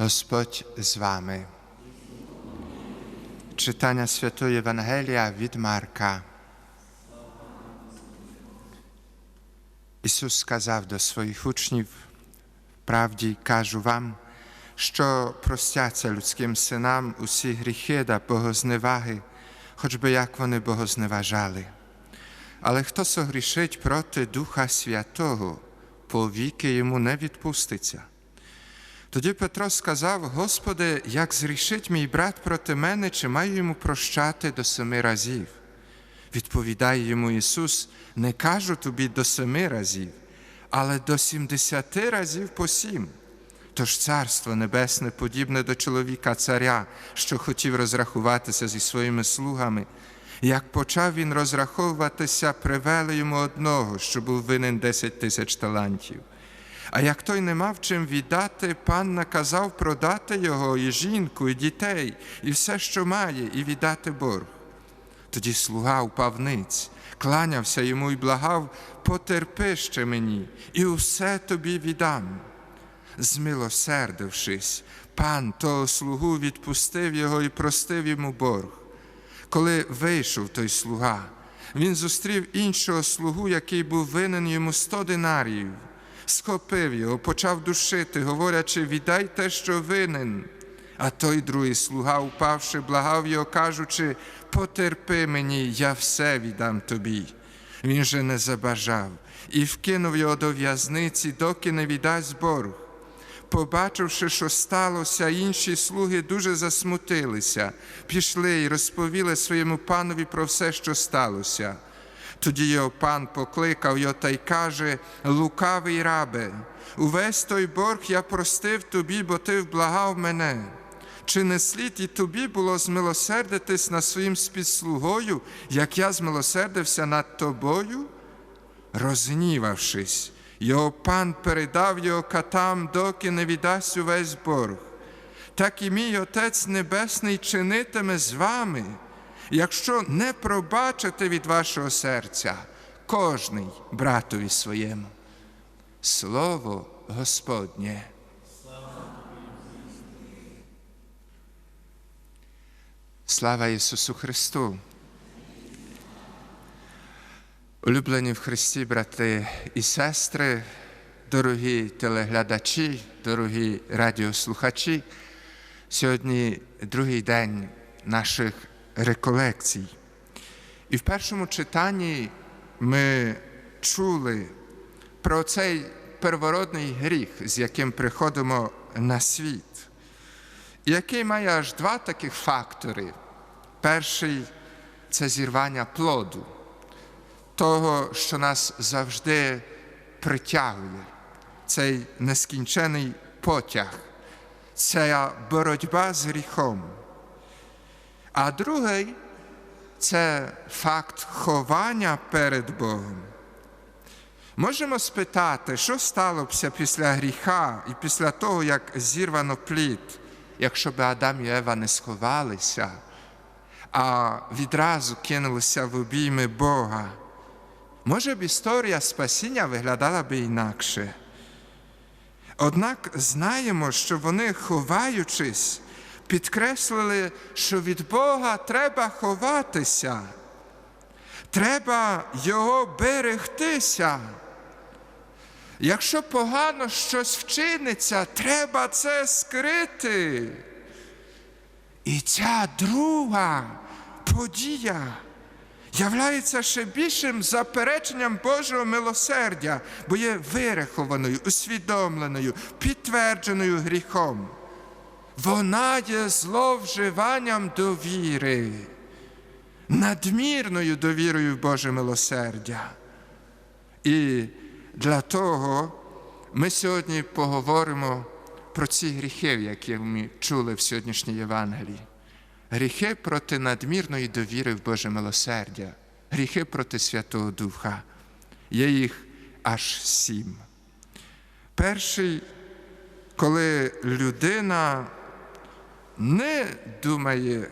Господь з вами. Читання Святої Євангелія від Марка. Ісус сказав до своїх учнів, правді кажу вам, що простяться людським синам усі гріхи та богозневаги, хоч би як вони богозневажали. Але хто согрішить проти Духа Святого, повіки йому не відпуститься. Тоді Петро сказав: Господи, як зрішить мій брат проти мене, чи маю йому прощати до семи разів? Відповідає йому Ісус, не кажу тобі до семи разів, але до сімдесяти разів по сім. Тож царство небесне подібне до чоловіка царя, що хотів розрахуватися зі своїми слугами. Як почав він розраховуватися, привели йому одного, що був винен десять тисяч талантів. А як той не мав чим віддати, пан наказав продати його і жінку, і дітей, і все, що має, і віддати борг. Тоді слуга упав ниць, кланявся йому і благав, потерпи ще мені, і усе тобі віддам. Змилосердившись, пан того слугу відпустив його і простив йому борг. Коли вийшов той слуга, він зустрів іншого слугу, який був винен йому сто динаріїв, схопив його, почав душити, говорячи, віддай те, що винен. А той другий слуга, упавши, благав його, кажучи, потерпи мені, я все віддам тобі. Він же не забажав і вкинув його до в'язниці, доки не віддасть борг. Побачивши, що сталося, інші слуги дуже засмутилися, пішли і розповіли своєму панові про все, що сталося. Тоді його пан покликав його та й каже: Лукавий рабе, увесь той борг я простив тобі, бо ти вблагав мене. Чи не слід і тобі було змилосердитись над своїм спідслугою, як я змилосердився над тобою? Розгнівавшись, його пан передав його катам, доки не віддасть увесь борг. Так і мій Отець Небесний чинитиме з вами, якщо не пробачите від вашого серця кожний братові своєму. Слово Господнє. Слава Ісусу Христу! Улюблені в Христі, брати і сестри, дорогі телеглядачі, дорогі радіослухачі, сьогодні другий день наших реколекцій. І в першому читанні ми чули про цей первородний гріх, з яким приходимо на світ, який має аж два таких фактори. Перший це зірвання плоду того, що нас завжди притягує, цей нескінчений потяг, ця боротьба з гріхом. А другий це факт ховання перед Богом. Можемо спитати, що сталося після гріха і після того, як зірвано плід, якщо б Адам і Ева не сховалися, а відразу кинулися в обійми Бога. Може б історія спасіння виглядала би інакше. Однак знаємо, що вони, ховаючись, підкреслили, що від Бога треба ховатися, треба Його берегтися. Якщо погано щось вчиниться, треба це скрити. І ця друга подія являється ще більшим запереченням Божого милосердя, бо є вирахованою, усвідомленою, підтвердженою гріхом. Вона є зловживанням довіри, надмірною довірою в Боже милосердя. І для того ми сьогодні поговоримо про ці гріхи, які ми чули в сьогоднішній Євангелії. Гріхи проти надмірної довіри в Боже милосердя, гріхи проти Святого Духа. Є їх аж сім. Перший, коли людина не думає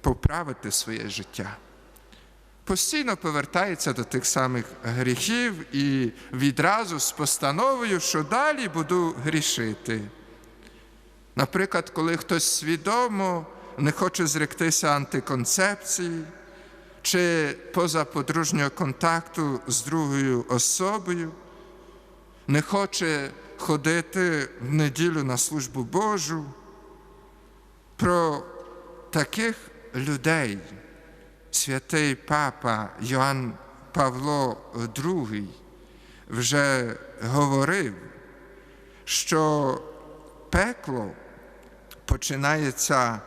поправити своє життя, постійно повертається до тих самих гріхів і відразу з постановою, що далі буду грішити. Наприклад, коли хтось свідомо не хоче зректися антиконцепції чи позаподружнього контакту з другою особою, не хоче ходити в неділю на службу Божу. Про таких людей. Святий папа Йоанн Павло II вже говорив, що пекло починається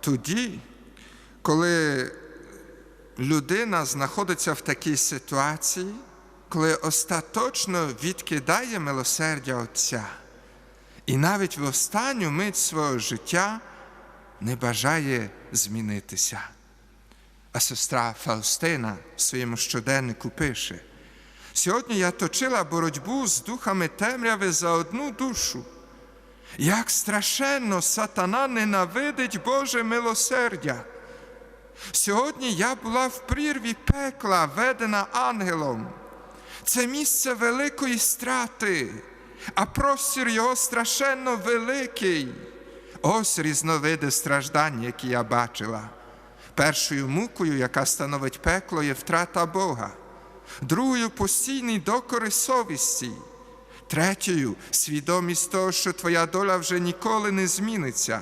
тоді, коли людина знаходиться в такій ситуації, коли остаточно відкидає милосердя Отця, і навіть в останню мить свого життя не бажає змінитися. А сестра Фаустина в своєму щоденнику пише: сьогодні я точила боротьбу з духами темряви за одну душу. Як страшенно сатана ненавидить Боже милосердя. Сьогодні я була в прірві пекла, ведена ангелом. Це місце великої страти, а простір його страшенно великий. Ось різновиди страждань, які я бачила. Першою мукою, яка становить пекло, є втрата Бога, другою постійний докори совісті, третьою свідомість того, що твоя доля вже ніколи не зміниться.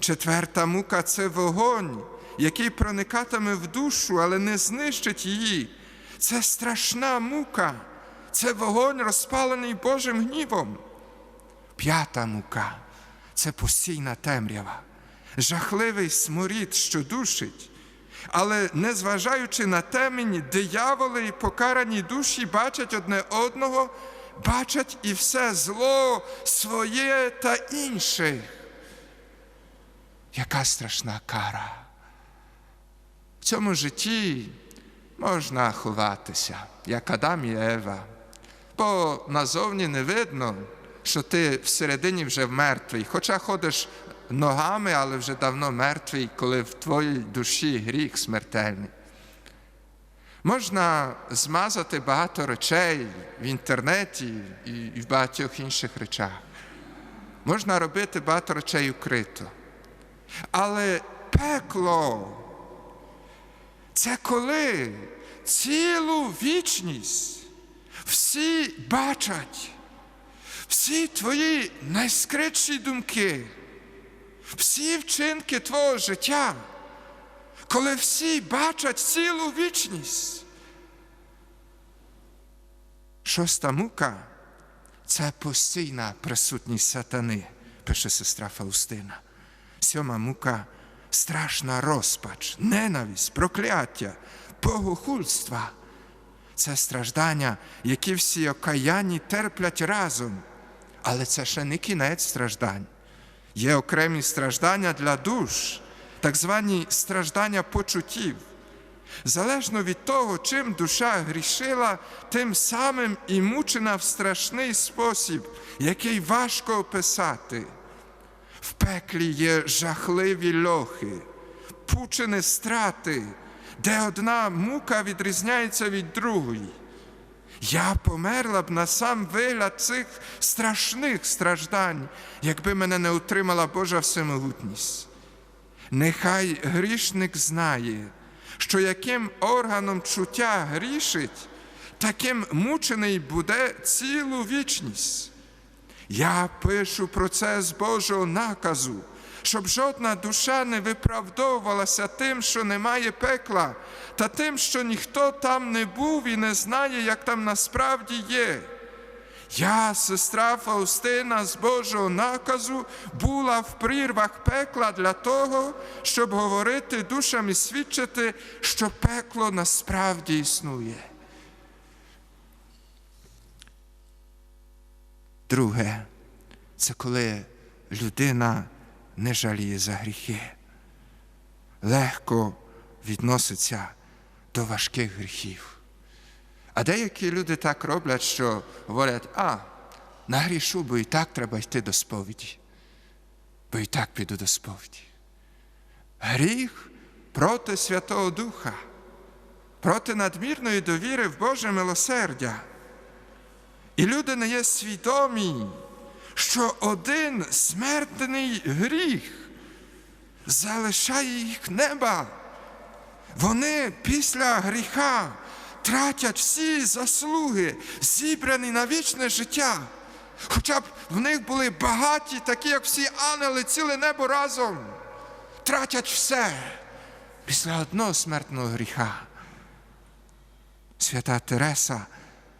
Четверта мука це вогонь, який проникатиме в душу, але не знищить її. Це страшна мука, це вогонь, розпалений Божим гнівом. П'ята мука це постійна темрява, жахливий сморід, що душить. Але незважаючи на темінь, дияволи і покарані душі бачать одне одного, бачать і все зло своє та інших. Яка страшна кара. В цьому житті можна ховатися, як Адам і Ева, бо назовні не видно, що ти всередині вже мертвий, хоча ходиш ногами, але вже давно мертвий, коли в твоїй душі гріх смертельний. Можна змазати багато речей в інтернеті і в багатьох інших речах. Можна робити багато речей укрито. Але пекло це коли цілу вічність всі бачать, всі твої найскритші думки, всі вчинки твого життя, коли всі бачать цілу вічність. Шоста мука це постійна присутність сатани, пише сестра Фаустина. Сьома мука страшна розпач, ненависть, прокляття, богохульства. Це страждання, які всі окаянні терплять разом. Але це ще не кінець страждань. Є окремі страждання для душ, так звані страждання почуттів. Залежно від того, чим душа грішила, тим самим і мучена в страшний спосіб, який важко описати. В пеклі є жахливі льохи, пучини страти, де одна мука відрізняється від другої. Я померла б на сам вигляд цих страшних страждань, якби мене не утримала Божа всемогутність. Нехай грішник знає, що яким органом чуття грішить, таким мучений буде цілу вічність. Я пишу про це з Божого наказу, щоб жодна душа не виправдовувалася тим, що немає пекла, та тим, що ніхто там не був і не знає, як там насправді є. Я, сестра Фаустина, з Божого наказу, була в прірвах пекла для того, щоб говорити душам і свідчити, що пекло насправді існує. Друге, це коли людина не жаліє за гріхи, легко відноситься до важких гріхів. А деякі люди так роблять, що говорять, а, нагрішу, бо і так треба йти до сповіді, бо і так піду до сповіді. Гріх проти Святого Духа, проти надмірної довіри в Боже милосердя. І люди не є свідомі, один смертний гріх залишає їх неба. Вони після гріха тратять всі заслуги, зібрані на вічне життя. Хоча б в них були багаті, такі, як всі ангели, ціле небо разом, тратять все після одного смертного гріха. Свята Тереса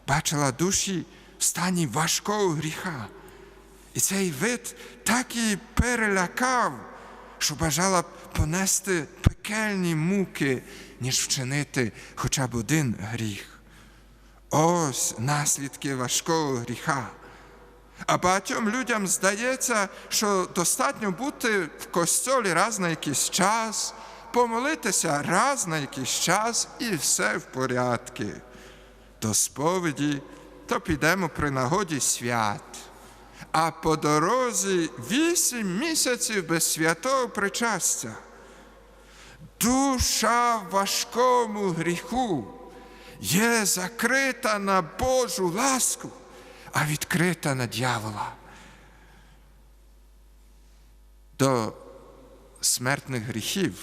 бачила душі в стані важкого гріха. І цей вид так її перелякав, що бажала понести пекельні муки, ніж вчинити хоча б один гріх. Ось наслідки важкого гріха. А багатьом людям здається, що достатньо бути в костьолі раз на якийсь час, помолитися раз на якийсь час і все в порядку. До сповіді то підемо при нагоді свят. А по дорозі вісім місяців без святого причастя. Душа в важкому гріху є закрита на Божу ласку, а відкрита на дьявола. До смертних гріхів,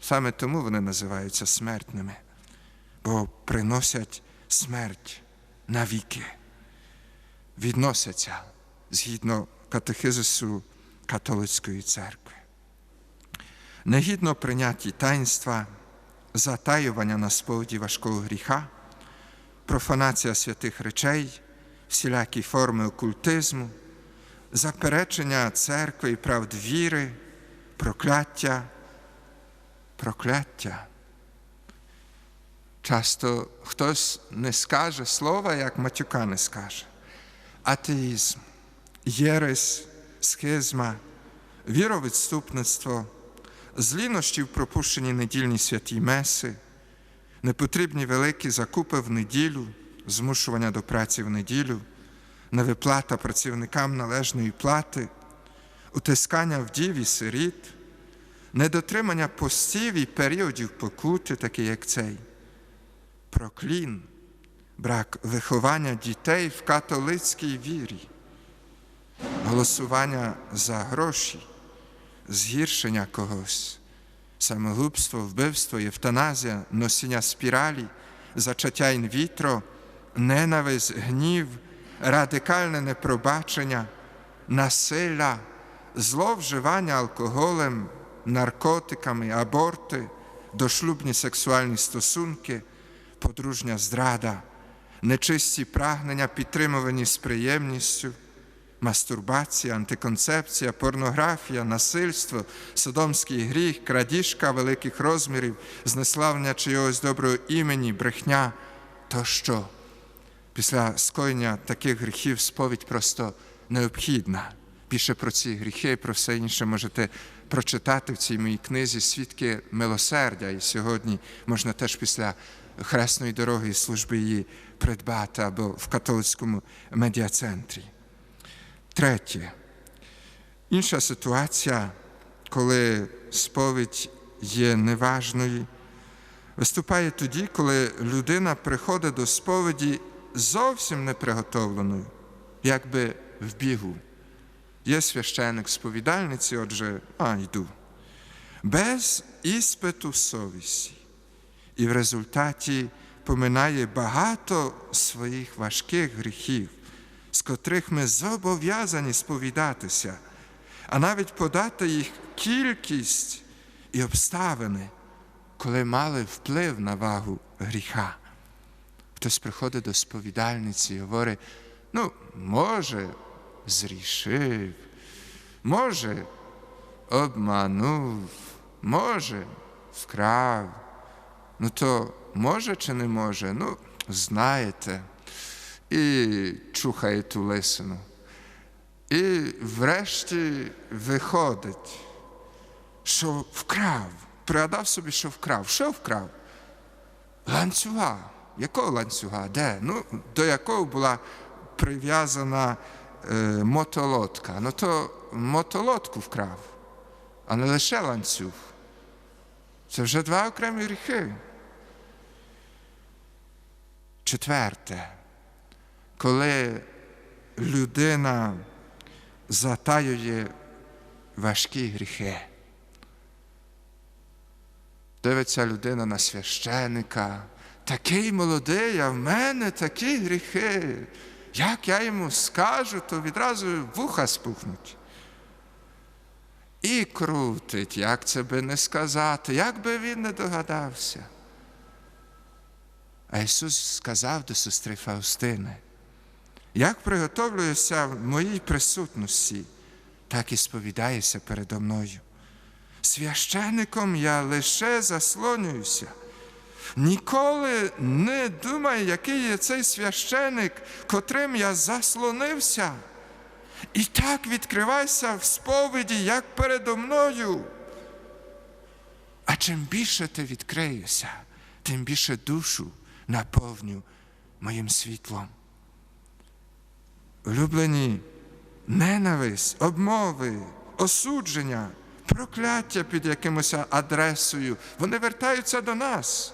саме тому вони називаються смертними, бо приносять смерть навіки, відносяться згідно катехизису католицької церкви. Негідно прийняті таїнства, затаювання на сповіді важкого гріха, профанація святих речей, всілякі форми окультизму, заперечення церкви і правд віри, прокляття, прокляття. Часто хтось не скаже слова, як матюка не скаже. Атеїзм, єресь, схизма, віровідступництво, злінощі в пропущенні недільні святі меси, непотрібні великі закупи в неділю, змушування до праці в неділю, невиплата працівникам належної плати, утискання вдів і сиріт, недотримання постів і періодів покути, такі як цей, проклін, брак виховання дітей в католицькій вірі, голосування за гроші, згіршення когось, самогубство, вбивство, євтаназія, носіння спіралі, зачаття інвітро, ненависть, гнів, радикальне непробачення, насилля, зловживання алкоголем, наркотиками, аборти, дошлюбні сексуальні стосунки, подружня здрада, нечисті прагнення, підтримувані з приємністю, мастурбація, антиконцепція, порнографія, насильство, содомський гріх, крадіжка великих розмірів, знеславлення чогось доброго імені, брехня тощо. Після скоєння таких гріхів сповідь просто необхідна. Більше про ці гріхи про все інше можете прочитати в цій моїй книзі Свідки милосердя. І сьогодні можна теж після хресної дороги і служби її придбати або в католицькому медіацентрі. Третє. Інша ситуація, коли сповідь є неважною, виступає тоді, коли людина приходить до сповіді зовсім неприготовленою, якби в бігу. Є священик сповідальниці, отже, а йду, без іспиту совісті. І в результаті поминає багато своїх важких гріхів, з котрих ми зобов'язані сповідатися, а навіть подати їх кількість і обставини, коли мали вплив на вагу гріха. Хтось приходить до сповідальниці і говорить, ну, може, зрішив, може, обманув, може, вкрав. Ну то може чи не може? Ну, знаєте, і чухає ту лисину. І врешті виходить, що вкрав, пригадав собі, що вкрав. Що вкрав? Ланцюга. Якого ланцюга? Де? Ну, До якого була прив'язана е, мотолодка. Ну то мотолодку вкрав, а не лише ланцюг. Це вже два окремі гріхи. Четверте, коли людина затаює важкі гріхи. Дивиться людина на священика, такий молодий, а в мене такі гріхи. Як я йому скажу, то відразу вуха спухнуть. І крутить, як це би не сказати, як би він не догадався. А Ісус сказав до сестри Фаустини, як приготовлююся в моїй присутності, так і сповідаєшся передо мною. Священником я лише заслонююся. Ніколи не думай, який є цей священик, котрим я заслонився. І так відкривайся в сповіді, як передо мною. А чим більше ти відкриєшся, тим більше душу наповню моїм світлом. Улюблені ненависть, обмови, осудження, прокляття під якимось адресою, вони вертаються до нас.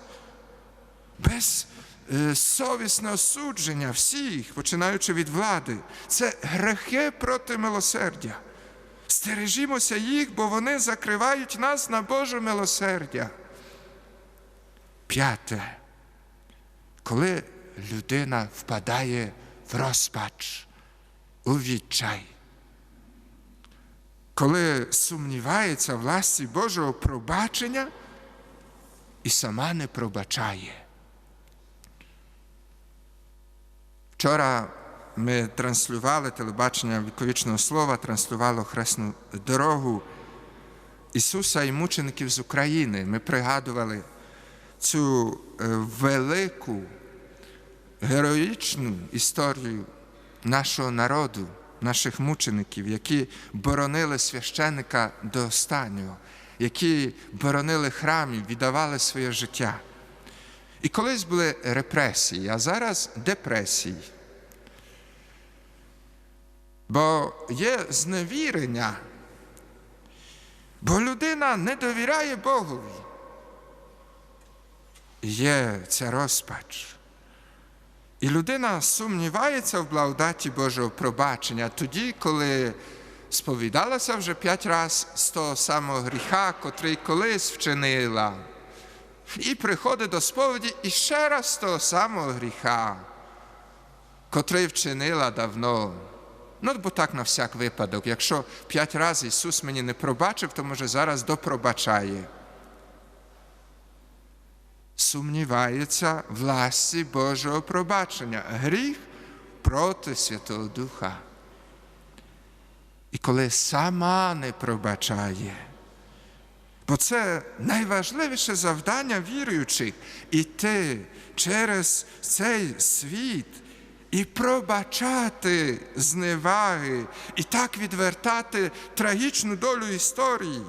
Без е, совісне осудження всіх, починаючи від влади, це грехи проти милосердя. Стережімося їх, бо вони закривають нас на Боже милосердя. П'яте. Коли людина впадає в розпач, у відчай, коли сумнівається власті Божого пробачення і сама не пробачає. Вчора ми транслювали телебачення віковічного слова, транслювало хресну дорогу Ісуса і мучеників з України. Ми пригадували цю е, велику героїчну історію нашого народу, наших мучеників, які боронили священика до останнього, які боронили храм і віддавали своє життя. І колись були репресії, а зараз депресії. Бо є зневірення, бо людина не довіряє Богові. Є ця розпач. І людина сумнівається в благодаті Божого пробачення тоді, коли сповідалася вже п'ять разів з того самого гріха, котрий колись вчинила. І приходить до сповіді і ще раз з того самого гріха, котрий вчинила давно. Ну, бо так на всяк випадок. Якщо п'ять разів Ісус мені не пробачив, то може зараз допробачає. Сумнівається власті Божого пробачення. Гріх проти Святого Духа. І коли сама не пробачає, бо це найважливіше завдання віруючих іти через цей світ і пробачати зневаги, і так відвертати трагічну долю історії.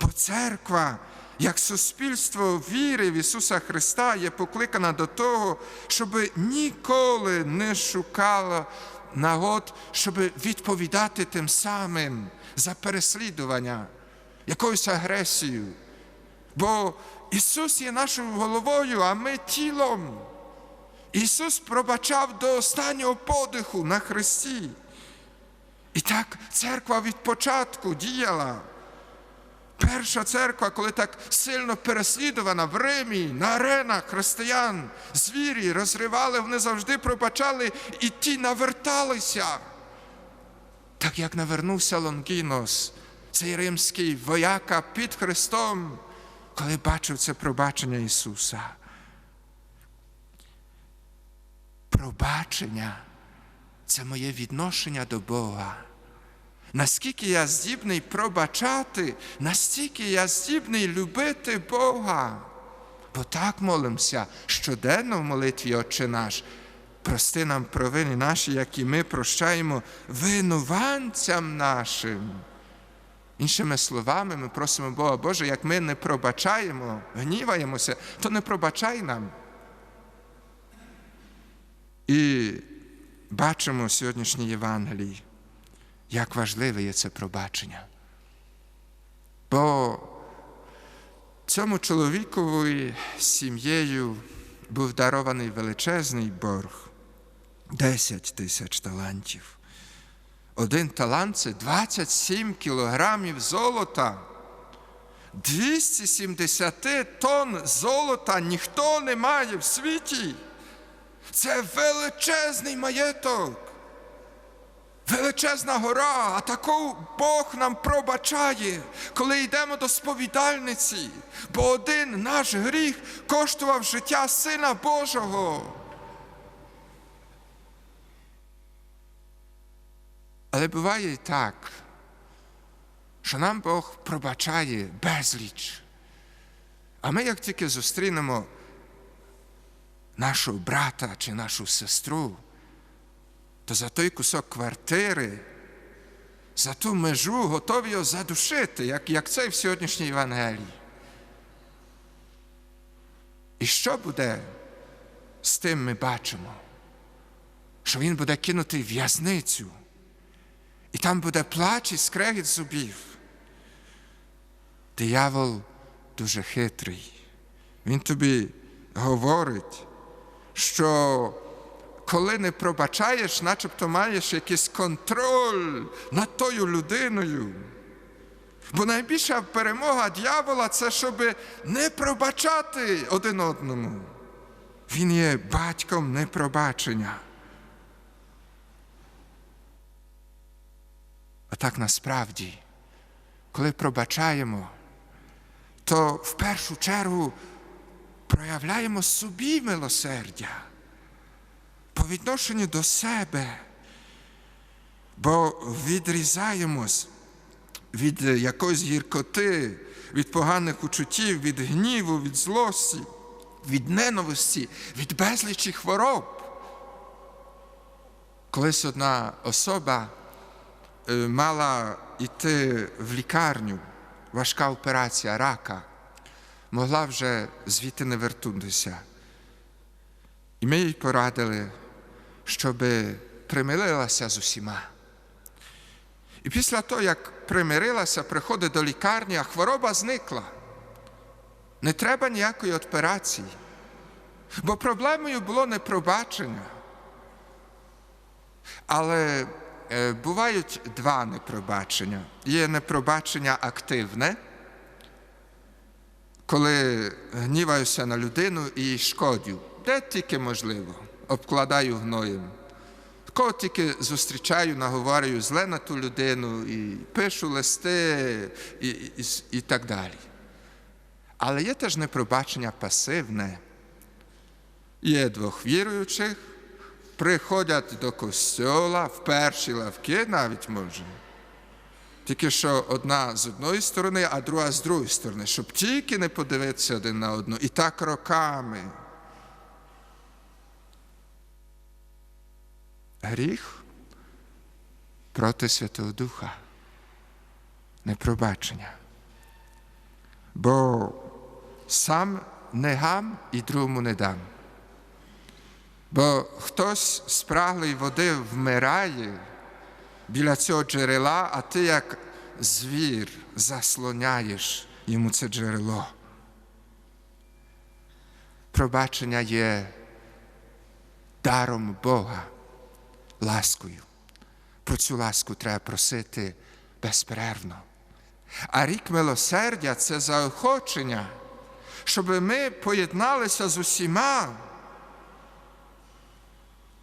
Бо церква, як суспільство віри в Ісуса Христа, є покликана до того, щоб ніколи не шукала нагод, щоб відповідати тим самим за переслідування, якоюсь агресією. Бо Ісус є нашою головою, а ми тілом. Ісус пробачав до останнього подиху на Христі. І так церква від початку діяла. Перша церква, коли так сильно переслідувана в Римі, на аренах християн, звірі розривали, вони завжди пробачали і ті наверталися. Так як навернувся Лонгінос, цей римський вояка під Христом, коли бачив це пробачення Ісуса. Пробачення це моє відношення до Бога. Наскільки я здібний пробачати, настільки я здібний любити Бога. Бо так молимося щоденно в молитві Отче наш. Прости нам провини наші, як і ми прощаємо винуванцям нашим. Іншими словами, ми просимо Бога, Боже, як ми не пробачаємо, гніваємося, то не пробачай нам. І бачимо сьогоднішній Євангелії, як важливе є це пробачення. Бо цьому чоловікові сім'єю був дарований величезний борг 10 тисяч талантів. Один талант це 27 кілограмів золота. 270 тонн золота ніхто не має в світі. Це величезний маєток. Величезна гора, а таку Бог нам пробачає, коли йдемо до сповідальниці, бо один наш гріх коштував життя Сина Божого. Але буває і так, що нам Бог пробачає безліч. А ми, як тільки зустрінемо нашого брата чи нашу сестру, то за той кусок квартири, за ту межу готові його задушити, як, як це в сьогоднішній Євангелії. І що буде з тим ми бачимо? Що він буде кинутий в в'язницю, і там буде плач і скрегіт зубів. Диявол дуже хитрий. Він тобі говорить, що коли не пробачаєш, начебто маєш якийсь контроль над тою людиною. Бо найбільша перемога дьявола це щоб не пробачати один одному. Він є батьком непробачення. А так насправді, коли пробачаємо, то в першу чергу проявляємо собі милосердя по відношенню до себе, бо відрізаємось від якоїсь гіркоти, від поганих учуттів, від гніву, від злості, від ненависті, від безлічі хвороб. Колись одна особа е, мала йти в лікарню, важка операція рака, могла вже звідти не вернутися. І ми їй порадили, щоб примирилася з усіма. І після того, як примирилася, приходить до лікарні, а хвороба зникла. Не треба ніякої операції. Бо проблемою було не пробачення. Але е, бувають два непробачення. Є непробачення активне, коли гніваюся на людину і шкодю, де тільки можливо, обкладаю гноєм. Кого тільки зустрічаю, наговорюю зле на ту людину і пишу листи і, і, і так далі. Але є теж непробачення пасивне. Є двох віруючих, приходять до костьола в перші лавки навіть може. Тільки що одна з одної сторони, а друга з другої сторони, щоб тільки не подивитися один на одну. І так роками. Гріх проти Святого Духа, непробачення. Бо сам не гам і другому не дам. Бо хтось з праглої води вмирає біля цього джерела, а ти як звір заслоняєш йому це джерело. Пробачення є даром Бога, ласкою. Про цю ласку треба просити безперервно. А рік милосердя це заохочення, щоб ми поєдналися з усіма,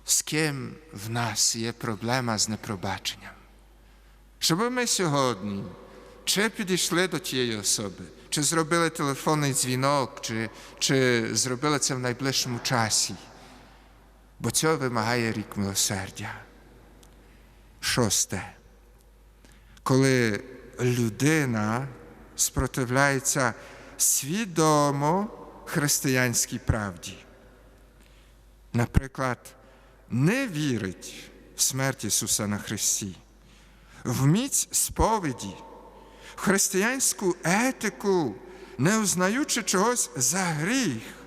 з ким в нас є проблема з непробаченням. Щоб ми сьогодні чи підійшли до тієї особи, чи зробили телефонний дзвінок, чи, чи зробили це в найближчому часі, бо цього вимагає рік милосердя. Шосте. Коли людина спротивляється свідомо християнській правді. Наприклад, не вірить в смерть Ісуса на Христі, в міць сповіді, в християнську етику, не узнаючи чогось за гріх.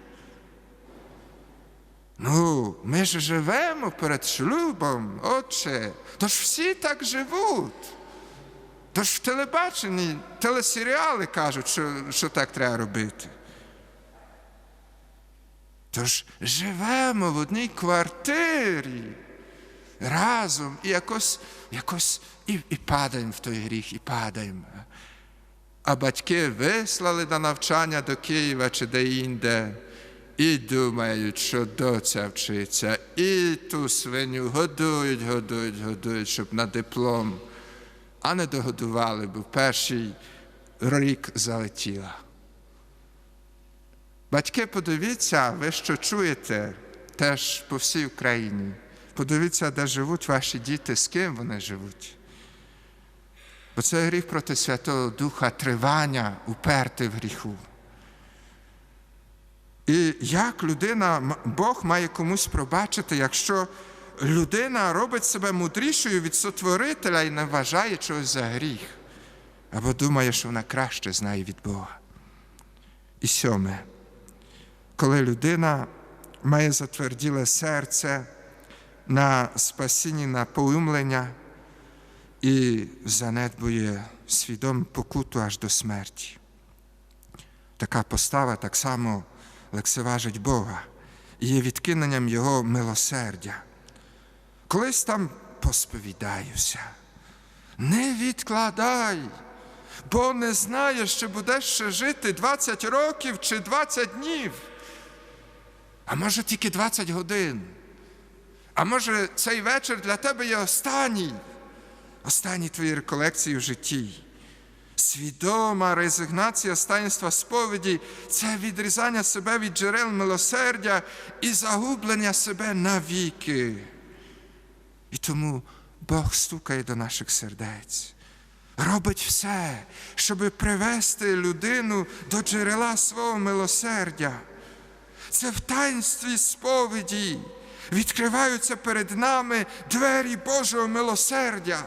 Ну, ми ж живемо перед шлюбом, отче, тож всі так живуть. Тож в телебаченні телесеріали кажуть, що, що так треба робити. Тож живемо в одній квартирі. разом і якось, якось і, і падаємо в той гріх, і падаємо. А батьки вислали на навчання до Києва чи де-інде, і думають, що доця вчиться, і ту свиню годують, годують, годують, щоб на диплом, а не догодували, бо перший рік залетіла. Батьки, подивіться, ви що чуєте теж по всій Україні. Подивіться, де живуть ваші діти, з ким вони живуть. Бо це гріх проти Святого Духа тривання, уперти в гріху. І як людина, Бог має комусь пробачити, якщо людина робить себе мудрішою від сотворителя і не вважає чогось за гріх, або думає, що вона краще знає від Бога. І сьоме, коли людина має затверділе серце на спасінні, на поумлення і занедбує свідому покуту аж до смерті. Така постава так само лексиважить Бога і є відкиненням Його милосердя. Колись там посповідаюся, не відкладай, бо не знаєш, чи будеш ще жити 20 років чи 20 днів, а може тільки 20 годин. А може цей вечір для тебе є останній, останні твої реколекції в житті. Свідома резигнація таїнства сповіді це відрізання себе від джерел милосердя і загублення себе навіки. І тому Бог стукає до наших сердець, робить все, щоб привести людину до джерела свого милосердя. Це в таїнстві сповіді відкриваються перед нами двері Божого милосердя.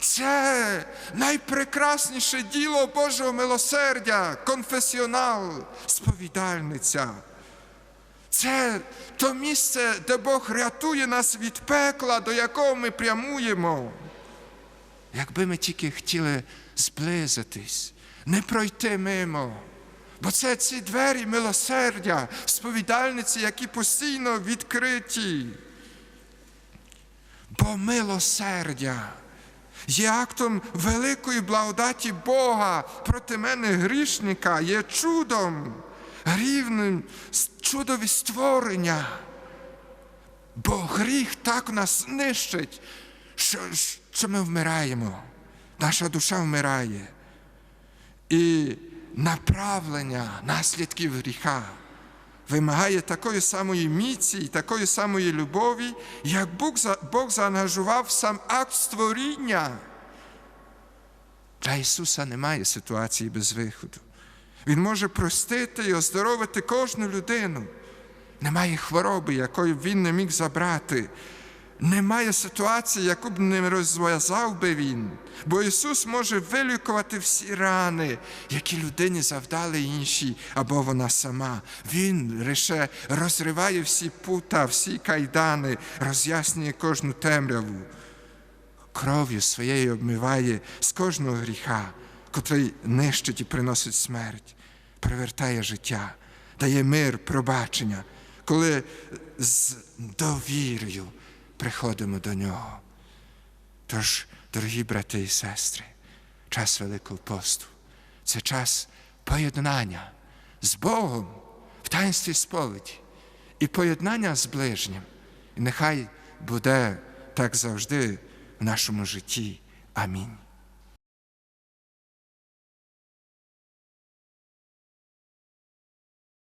Це найпрекрасніше діло Божого милосердя, конфесіонал, сповідальниця. Це то місце, де Бог рятує нас від пекла, до якого ми прямуємо. Якби ми тільки хотіли зблизитись, не пройти мимо. Бо це ці двері милосердя, сповідальниці, які постійно відкриті. Бо милосердя є актом великої благодаті Бога проти мене грішника, є чудом, рівним чудові створення. Бо гріх так нас нищить, що, що ми вмираємо, наша душа вмирає. І направлення наслідків гріха вимагає такої самої міці і такої самої любові, як Бог, Бог заангажував сам акт створіння. Для Ісуса немає ситуації без виходу. Він може простити і оздоровити кожну людину. Немає хвороби, якої він не міг забрати. Немає ситуації, яку б не розв'язав би він, бо Ісус може вилікувати всі рани, які людині завдали інші або вона сама. Він лише розриває всі пута, всі кайдани, роз'яснює кожну темряву. Кров'ю своєю обмиває з кожного гріха, котрий нищить і приносить смерть, привертає життя, дає мир, пробачення, коли з довірою приходимо до нього. Тож, дорогі брати і сестри, час Великого посту це час поєднання з Богом в таїнстві сповіді і поєднання з ближнім. І нехай буде так завжди в нашому житті. Амінь.